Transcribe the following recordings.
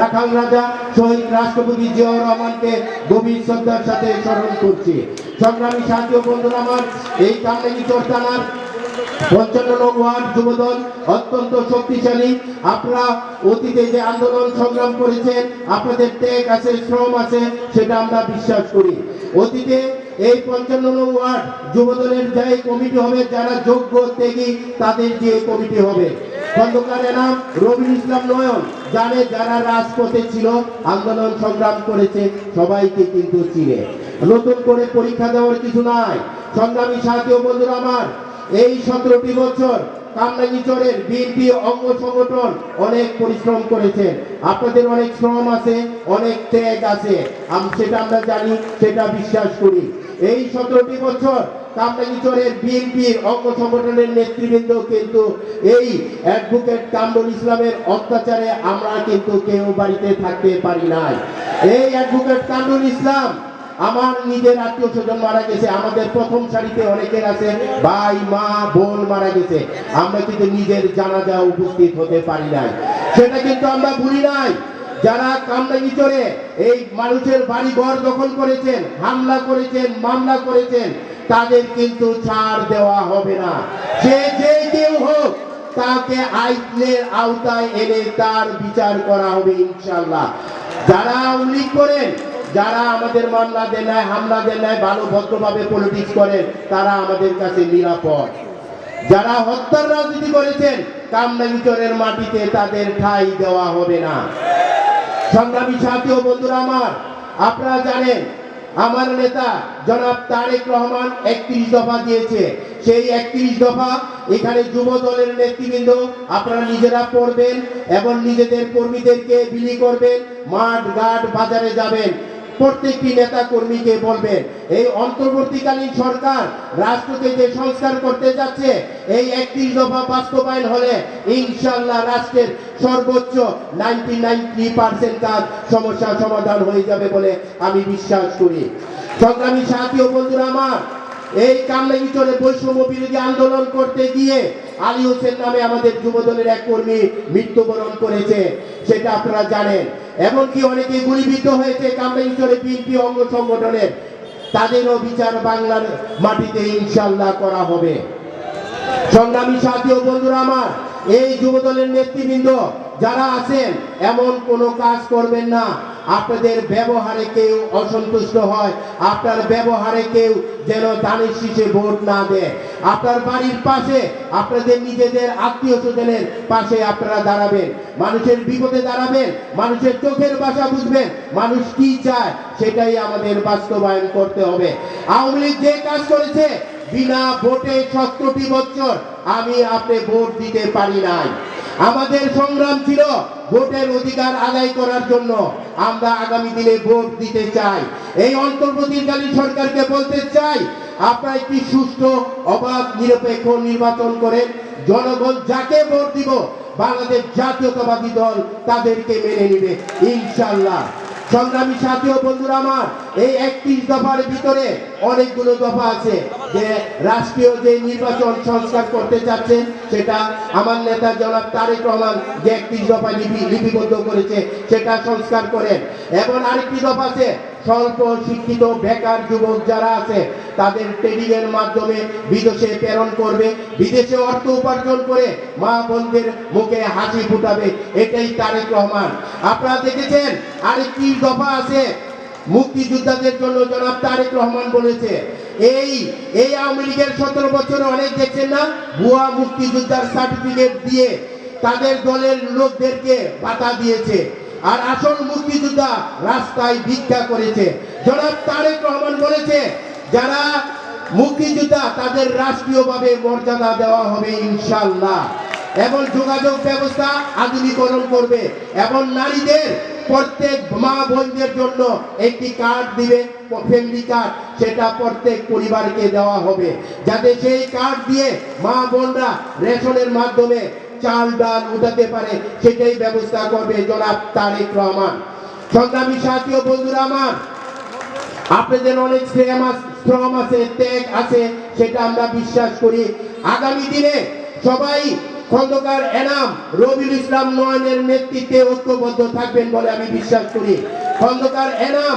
রাখাল রাজা, শহীদ রাষ্ট্রপতি রহমানকে গভীর শ্রদ্ধার সাথে স্মরণ করছি। সংগ্রামী আমার, এই অত্যন্ত শক্তিশালী। আপনারা অতীতে যে আন্দোলন সংগ্রাম করেছেন, আপনাদের ত্যাগ আছে, শ্রম আছে, সেটা আমরা বিশ্বাস করি। অতীতে এই পঞ্চান্ন ওয়ার্ড যুবদলের যে কমিটি হবে, যারা যোগ্য, ত্যাগী, তাদের যে কমিটি হবে খন্দকার এনাম রবিউল ইসলাম নয়ন জানে যারা রাজপথে ছিল, আন্দোলন সংগ্রাম করেছে, সবাইকে কিন্তু চিনে। নতুন করে পরীক্ষা দেওয়ার কিছু নাই। সংগ্রামী সাথী বন্ধুরা আমার, এই সতেরোটি বছর কামরাঙ্গিচরের বিএনপি অঙ্গ সংগঠন অনেক পরিশ্রম করেছেন আপনাদের অনেক শ্রম আছে, অনেক ত্যাগ আছে। সেটা আমরা জানি, সেটা বিশ্বাস করি। এই সতেরোটি বছর কামরাঙ্গিচরের বিএনপির অঙ্গ সংগঠনের নেতৃবৃন্দ কিন্তু এই অ্যাডভোকেট কামরুল ইসলামের অত্যাচারে আমরা কিন্তু কেউ বাড়িতে থাকতে পারি নাই। এই অ্যাডভোকেট কামরুল ইসলাম আমার নিজের আত্মীয় স্বজন মারা গেছে, আমাদের প্রথম সারিতে অনেকের আছে, ভাই, মা, বোন মারা গেছে। আমরা কিন্তু নিজের জানাজা উপস্থিত হতে পারি নাই। সেটা কিন্তু আমরা ভুলি নাই। যারা কামরাঙ্গি চড়ে এই মানুষের বাড়ি ঘর দখল করেছেন, হামলা করেছেন, মামলা করেছেন তাদের কিন্তু ছাড় দেওয়া হবে না। সে যে কেউ হোক, তাকে আইনের আওতায় এনে তার বিচার করা হবে ইনশাল্লাহ যারা উল্লেখ করেন, যারা আমাদের মামলা দেন নাই হামলা দেন নাই ভালো ভদ্রভাবে পলিটিক্স করেন, তারা আমাদের কাছে নিরাপদ। যারা হত্যার রাজনীতি করেছেন কামরাঙ্গিচরের মাটিতে তাদের ঠাই দেওয়া হবে না। সংগ্রামী সাথী বন্ধুরা আমার, আপনারা জানেন আমার নেতা জনাব তারেক রহমান একত্রিশ দফা দিয়েছে। সেই একত্রিশ দফা এখানে যুব দলের নেতৃবৃন্দ আপনারা নিজেরা পড়বেন এবং নিজেদের কর্মীদেরকে বিলি করবেন। মাঠ, ঘাট, বাজারে যাবেন। প্রত্যেকটি নেতা কর্মীকে বলবেন এই অন্তর্বর্তীকালীন সরকার রাষ্ট্রকে যে সংস্কার করতে যাচ্ছে, এই একত্রিশ দফা বাস্তবায়ন হলে ইনশাল্লাহ রাষ্ট্রের সর্বোচ্চ নাইনটি নাইনটি পার্সেন্ট কাজ সমস্যার সমাধান হয়ে যাবে বলে আমি বিশ্বাস করি। সংগ্রামী সাথী ও বন্ধুরা আমার এই কামরাঙ্গি চলে বৈষম্য বিরোধী আন্দোলন করতে গিয়ে আলী হোসেন নামে আমাদের যুবদলের এক কর্মী মৃত্যুবরণ করেছে, সেটা আপনারা জানেন। এমনকি অনেকে গুলিবিদ্ধ হয়েছে কামরাঙ্গি চলে বিএনপি অঙ্গ সংগঠনের। তাদেরও বিচার বাংলার মাটিতে ইনশাল্লাহ করা হবে। সংগ্রামী সাথী ও বন্ধুরা আমার, এই যুবদলের নেতৃবৃন্দ যারা আছেন, এমন কোনো কাজ করবেন না। আপনাদের ব্যবহারে কেউ অসন্তুষ্ট হয়, আপনার ব্যবহারে কেউ যেন দানের শীষে ভোট না দেয়। আপনার বাড়ির পাশে আপনাদের নিজেদের আত্মীয় স্বজনের পাশে আপনারা দাঁড়াবেন। মানুষের বিপদে দাঁড়াবেন, মানুষের চোখের ভাষা বুঝবেন, মানুষ কি চায় সেটাই আমাদের বাস্তবায়ন করতে হবে। আওয়ামী লীগ যে কাজ করেছে, বিনা ভোটে সত্তরটি বছর আমি আপনি ভোট দিতে পারি নাই। আমাদের সংগ্রাম ছিল ভোটের অধিকার আদায় করার জন্য। আমরা আগামী দিনে ভোট দিতে চাই। এই অন্তর্বর্তীকালীন সরকারকে বলতে চাই, আপনারা একটি সুষ্ঠু, অবাধ, নিরপেক্ষ নির্বাচন করেন। জনগণ যাকে ভোট দিব, বাংলাদেশ জাতীয়তাবাদী দল তাদেরকে মেনে নিবে ইনশাল্লাহ সংগ্রামী সাথী ও বন্ধুরা আমার, এই একত্রিশ দফার ভিতরে অনেকগুলো দফা আছে যে রাষ্ট্রীয় যে নির্বাচন সংস্কার করতে চাচ্ছেন, সেটা আমার নেতা জনাব তারেক রহমান যে একত্রিশ দফা লিপি লিপিবদ্ধ করেছে, সেটা সংস্কার করেন। এবং আরেকটি দফা আছে স্বল্প শিক্ষিত বেকার যুবক যারা আছে, তাদের এর মাধ্যমে বিদেশে প্রেরণ করবে, বিদেশে অর্থ উপার্জন করে মা বোনদের মুখে হাসি ফুটাবে, এটাই তারেক রহমান। আপনারা দেখেছেন, আরেকটি দফা আছে, মুক্তিযোদ্ধাদের জন্য জনাব তারেক রহমান বলেছে, এই এই আওয়ামী লীগের সতেরো বছরে অনেক দেখছেন না? ভুয়া মুক্তিযোদ্ধার সার্টিফিকেট দিয়ে তাদের দলের লোকদেরকে বাতা দিয়েছে। আর আসল মুক্তিযোদ্ধা রাস্তায় ভিক্ষা করেছে। জনাব তারেক রহমান বলেছে, যারা মুক্তিযোদ্ধা, তাদের রাষ্ট্রীয়ভাবে মর্যাদা দেওয়া হবে ইনশাল্লাহ এবং যোগাযোগ ব্যবস্থা আধুনিকরণ করবে এবং নারীদের প্রত্যেক মা বোনদের জন্য একটি কার্ড দিবে, ফ্যামিলি কার্ড। সেটা প্রত্যেক পরিবারকে দেওয়া হবে। যাতে সেই কার্ড দিয়ে মা বোনরা রেশনের মাধ্যমে চাল, ডাল উঠাতে পারে, সেটাই ব্যবস্থা করবে জনাব তারেক রহমান। সংগ্রামী সাথী বন্ধুরা আমার, আপনাদের অনেক শ্রম আছে, ত্যাগ আছে, সেটা আমরা বিশ্বাস করি। আগামী দিনে সবাই খন্দকার এনাম রবিউল ইসলাম নয়নের নেতৃত্বে ঐক্যবদ্ধ থাকবেন বলে আমি বিশ্বাস করি। খন্দকার এনাম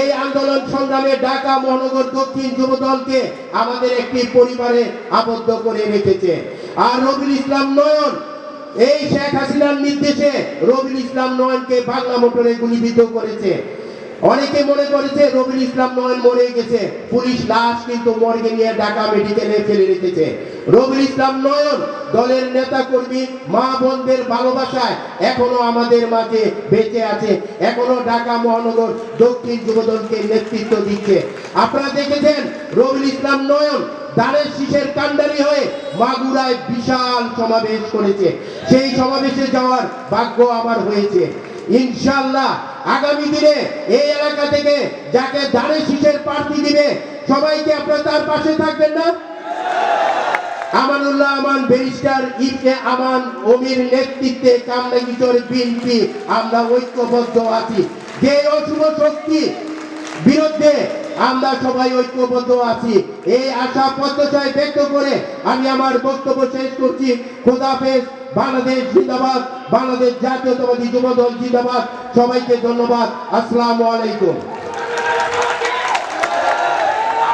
এই আন্দোলন সংগ্রামে ঢাকা মহানগর দক্ষিণ যুব দলকে আমাদের একটি পরিবারে আবদ্ধ করে রেখেছে। আর রবিউল ইসলাম নয়ন, এই শেখ হাসিনার নির্দেশে রবিউল ইসলাম নয়নকে বাংলা মোটরে গুলিবিদ্ধ করেছে। অনেকে মনে করেছে রবিউল ইসলাম নয়ন মরে গেছে। পুলিশ লাশ কিন্তু মর্গে নিয়ে ঢাকা মেডিকেলে ফেলে রেখেছে। রবিউল ইসলাম নয়ন দলের নেতা কর্মী মা বোনদের ভালোবাসায় এখনও আমাদের মাঝে বেঁচে আছে। এখনও ঢাকা মহানগর দক্ষিণ যুবদলকে নেতৃত্ব দিচ্ছে। আপনারা দেখেছেন রবিউল ইসলাম নয়ন দানের শীষের কান্ডারি হয়ে মাগুরায় বিশাল সমাবেশ করেছে। সেই সমাবেশে যাওয়ার ভাগ্য আমার হয়েছে। ইনশাল্লাহ আগামী দিনে এই এলাকা থেকে যাকে দানের শীষের প্রার্থী দিবে, সবাইকে আপনারা তার পাশে থাকবেন না? আমানুল্লাহ আমান ব্যারিস্টার ইবনে আমান অমির নেতৃত্বে কামরাঙ্গীচর বিএনপি আমরা ঐক্যবদ্ধ আছি। যে অশুভ শক্তি বিরুদ্ধে আমরা সবাই ঐক্যবদ্ধ আছি। এই আশা প্রত্যাশায় ব্যক্ত করে আমি আমার বক্তব্য শেষ করছি। খোদাফেজ বাংলাদেশ জিন্দাবাদ, বাংলাদেশ জাতীয়তাবাদী যুবদল জিন্দাবাদ। সবাইকে ধন্যবাদ। আসসালামু আলাইকুম।